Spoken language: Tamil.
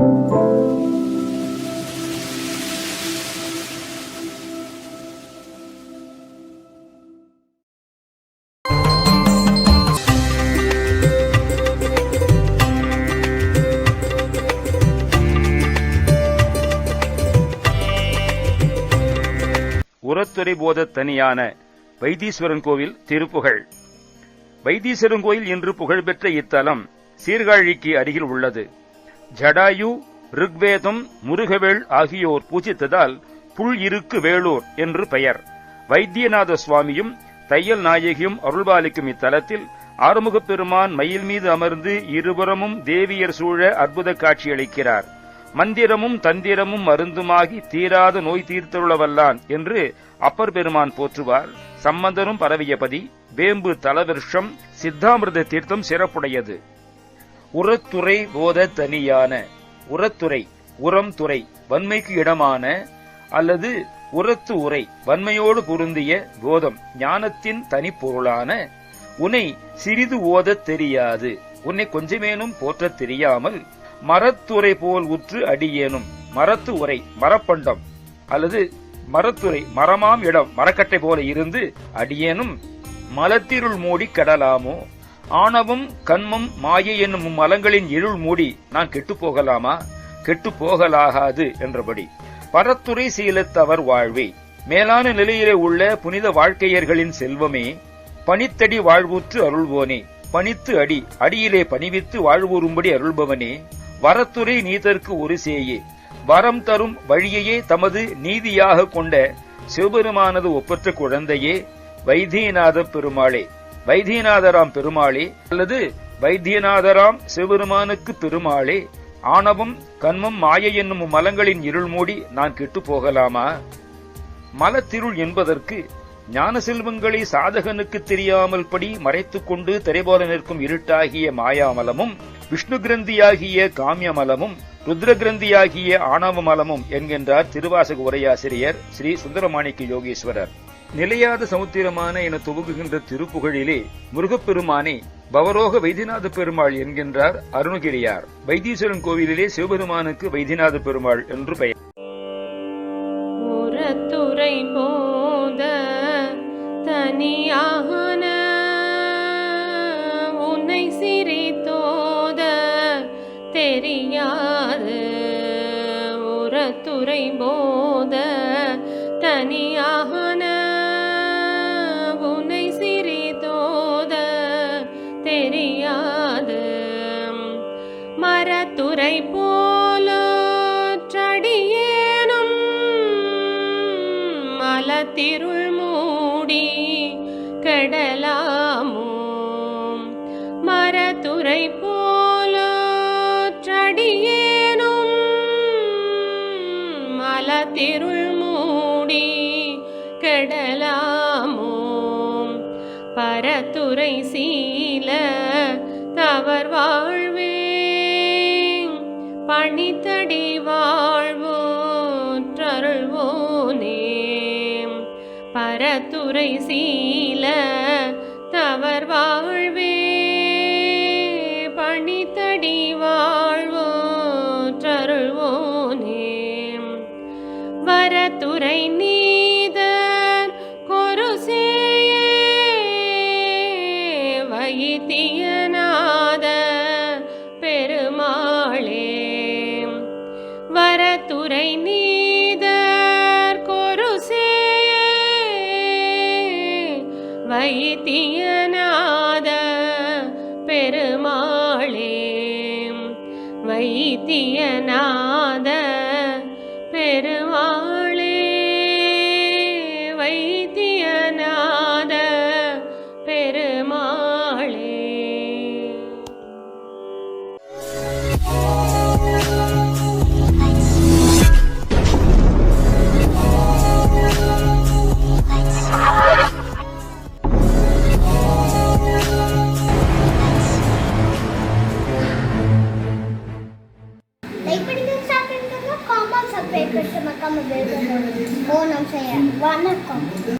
உரத்துறை போத தனியான வைத்தீஸ்வரன் கோவில் திருப்புகழ். வைத்தீஸ்வரன் கோயில் என்று புகழ்பெற்ற இத்தலம் சீர்காழிக்கு அருகில் உள்ளது. ஜடாயு ருக்வேதம் முருகவேள் ஆகியோர் பூஜித்ததால் புல் இருக்கு வேளூர் என்று பெயர். வைத்தியநாத சுவாமியும் தையல் நாயகியும் அருள்பாலிக்கும் இத்தலத்தில் ஆறுமுகப் பெருமான் மயில் மீது அமர்ந்து இருபுறமும் தேவியர் சூழ அற்புத காட்சியளிக்கிறார் மந்திரமும் தந்திரமும் மருந்துமாகி தீராத நோய் தீர்த்துள்ளவல்லான் என்று அப்பர் பெருமான் போற்றுவார். சம்பந்தரும் பரவியபதி வேம்பு தலவிருஷம் சித்தாமிரத தீர்த்தம் சிறப்புடையது. உரத்துறை போத தனியான உரத்துறை உரம் துறை வன்மைக்கு இடமான அல்லது உரத்து உரை வன்மையோடு பொருந்திய போதம் ஞானத்தின் தனிப்பொருளான உன்னை சிறிது ஓதத் தெரியாது. உன்னை கொஞ்சமேனும் போற்றத் தெரியாமல் மரத்துறை போல் உற்று அடியேனும். மரத்து உரை மரப்பண்டம் அல்லது மரத்துறை மரமாம் இடம் மரக்கட்டை போல இருந்து அடியேனும். மலத்திருள் மூடி கடலாமோ? ஆணவம் கண்மம் மாயை என்னும் மலங்களின் இருள் மூடி நான் கெட்டுப்போகலாமா? போகலாமா போகலாகாது என்றபடி. பரத்துறை சீலத்தவர் வாழ்வே. மேலான நிலையிலே உள்ள புனித வாழ்க்கையர்களின் செல்வமே பனித்தடி வாழ்வுற்று அருள்வோனே. பனித்து அடி அடியிலே பணிவித்து வாழ்வுறும்படி அருள்பவனே. வரத்துறை நீதற்கு ஒரு சேயே. வரம் தரும் வழியையே தமது நீதியாக கொண்ட சிவபெருமானது ஒப்பற்ற குழந்தையே வைத்தியநாத பெருமாளே. வைத்தியநாதராம் பெருமாளே அல்லது வைத்தியநாதராம் சிவபெருமானுக்கு பெருமாளே ஆணவம் கண்மம் மாயை என்னும் மலங்களின் இருள் மூடி நான் கெட்டு போகலாமா? மலத்திருள் என்பதற்கு ஞான செல்வங்களை சாதகனுக்கு தெரியாமல் படி மறைத்துக் கொண்டு திரைபோல நிற்கும் இருட்டாகிய மாயாமலமும் விஷ்ணு கிரந்தியாகிய காமியமலமும் ருத்ர கிரந்தியாகிய ஆணவமலமும் என்கின்றார் திருவாசக உரையாசிரியர் ஸ்ரீ சுந்தரமாணிக்க யோகீஸ்வரர். நிலையாத சமுத்திரமான என துவங்குகின்ற திருப்புகழிலே முருகப்பெருமானே பவரோக வைத்தியநாத பெருமாள் என்கின்றார் அருணகிரியார். வைத்தீஸ்வரன் கோவிலிலே சிவபெருமானுக்கு வைத்தியநாத பெருமாள் என்று பெயர். உரத்துறை போத தனியான உன்னை சிரித்தோத தெரியாது. உரத்துறை போத தனியான மரத்துறை போலோற்றடியேனும் மலத்திருள் மூடி கெடலாமோ? மரத்துறை போலோற்றடியேனும் மலத்திருள் மூடி கெடலாமோ? பரத்துறை சீல தவர் வாழ்வே பணித்தடி வாழ்வோற்றருள்வோனே. பரத்துறை சீல தவர் வாழ்வே. பணித்தடி வாழ்வோற்றருள்வோனே. வரத்துறை நீ வைத்தியநாத பெருமாளே வைத்தியநாத answer. One account.